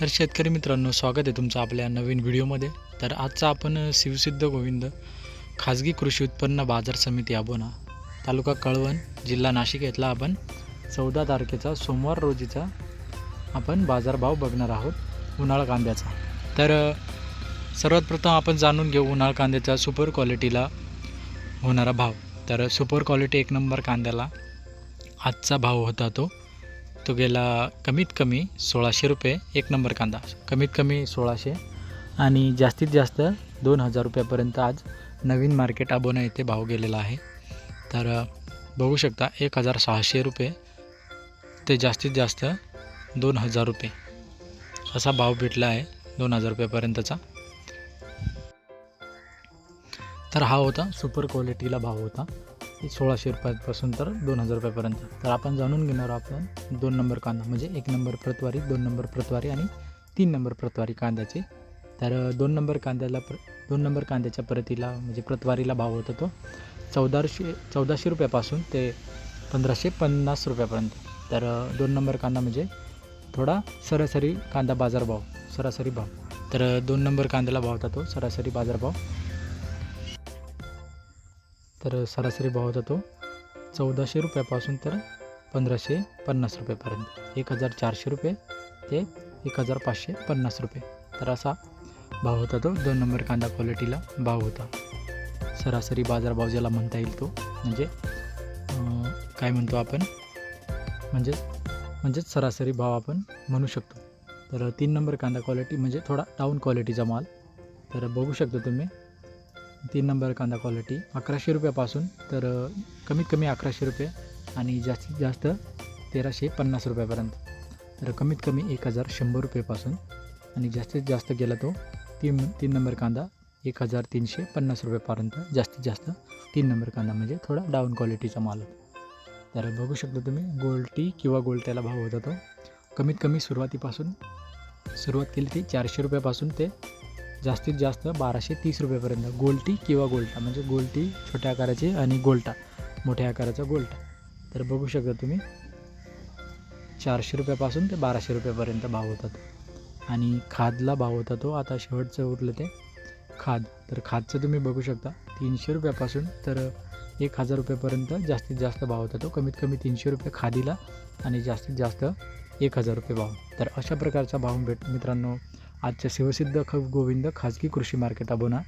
तर शेतकरी मित्रांनो स्वागत आहे तुमचं आपल्या नवीन व्हिडिओमध्ये. तर आजचा आपण शिवसिद्ध गोविंद खाजगी कृषी उत्पन्न बाजार समिती आबोना तालुका कळवण जिल्हा नाशिक येथला आपण चौदा तारखेचा सोमवार रोजीचा आपण बाजारभाव बघणार आहोत उन्हाळा कांद्याचा. तर सर्वात प्रथम आपण जाणून घेऊ उन्हाळा कांद्याचा सुपर क्वालिटीला होणारा भाव. तर सुपर क्वालिटी एक नंबर कांद्याला आजचा भाव होता तो तो गेला कमीत कमी सोळाशे रुपये एक नंबर कांदा. कमीत कमी सोळाशे आणि जास्तीत जास्त दोन हजार रुपयापर्यंत आज नवीन मार्केट आबोना येथे भाव गेलेला आहे. तर बघू शकता एक हजार सहाशे रुपये ते जास्तीत जास्त दोन हजार रुपये असा भाव भेटला आहे दोन हजार रुपयापर्यंतचा. तर हा होता सुपर क्वालिटीला भाव होता. सोळाशे रुपयापासून तर दोन हजार रुपयापर्यंत. तर आपण जाणून घेणार आपण दोन नंबर कांदा. म्हणजे एक नंबर प्रतवारी दोन नंबर प्रतवारी आणि तीन नंबर प्रतवारी कांद्याचे. तर दोन नंबर कांद्याला प्र दोन नंबर कांद्याच्या प्रतीला म्हणजे प्रतवारीला भाव होता तो चौदाशे चौदाशे रुपयापासून ते पंधराशे पन्नास रुपयापर्यंत. तर दोन नंबर कांदा म्हणजे थोडा सरासरी कांदा बाजारभाव सरासरी भाव. तर दोन नंबर कांद्याला भाव होता तो सरासरी बाजारभाव तर सरासरी भाव होता तो चौदाशे रुपयापासून तर पंधराशे पन्नास रुपयेपर्यंत. एक हजार चारशे रुपये ते एक हजार पाचशे पन्नास रुपये. तर असा भाव होता तो. दोन नंबर कांदा क्वालिटीला भाव होता. सरासरी बाजारभाव ज्याला म्हणता येईल तो म्हणजे काय म्हणतो आपण? म्हणजे म्हणजेच सरासरी भाव आपण म्हणू शकतो. तर तीन नंबर कांदा क्वालिटी म्हणजे थोडा डाऊन क्वालिटीचा माल. तर बघू शकतो तुम्ही तीन नंबर कांदा क्वालिटी अकराशे रुपयापासून तर कमीत कमी अकराशे रुपये आणि जास्तीत जास्त तेराशे पन्नास रुपयापर्यंत. तर कमीत कमी एक हजार शंभर रुपयेपासून आणि जास्तीत जास्त गेला तो तीन तीन नंबर कांदा एक हजार तीनशे पन्नास रुपयापर्यंत. जास्तीत जास्त तीन नंबर कांदा म्हणजे थोडा डाऊन क्वालिटीचा माल तर बघू शकतो तुम्ही गोल्टी किंवा गोलट्याला भाव होता तो कमीत कमी सुरुवातीपासून सुरुवात केली ती चारशे रुपयापासून ते जास्तीत जास्त बाराशे तीस रुपयेपर्यंत गोल्टी किंवा गोल्टा म्हणजे गोल्टी छोट्या आकाराची आणि गोल्टा मोठ्या आकाराचा गोल्टा. तर बघू शकता तुम्ही चारशे रुपयापासून ते बाराशे रुपयापर्यंत भाव होतात आणि खादला भाव होता तो आता शेवटचं उरलं ते खाद. तर खादचं तुम्ही बघू शकता तीनशे रुपयापासून तर एक हजार रुपयापर्यंत जास्तीत जास्त भाव होता तो. कमीत कमी तीनशे रुपये खादीला आणि जास्तीत जास्त एक हजार रुपये भाव. तर अशा प्रकारचा भाव भेट मित्रांनो आजच्या शिवसिद्ध ख गोविंद खाजगी कृषी मार्केट अबोना.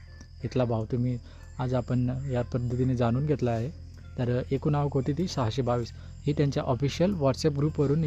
इथला भाव तुम्ही आज आपण या पद्धतीने जाणून घेतला आहे. तर एकूण आवक होती ती सहाशे बावीस. ही त्यांच्या ऑफिशियल व्हॉट्सअप ग्रुपवरून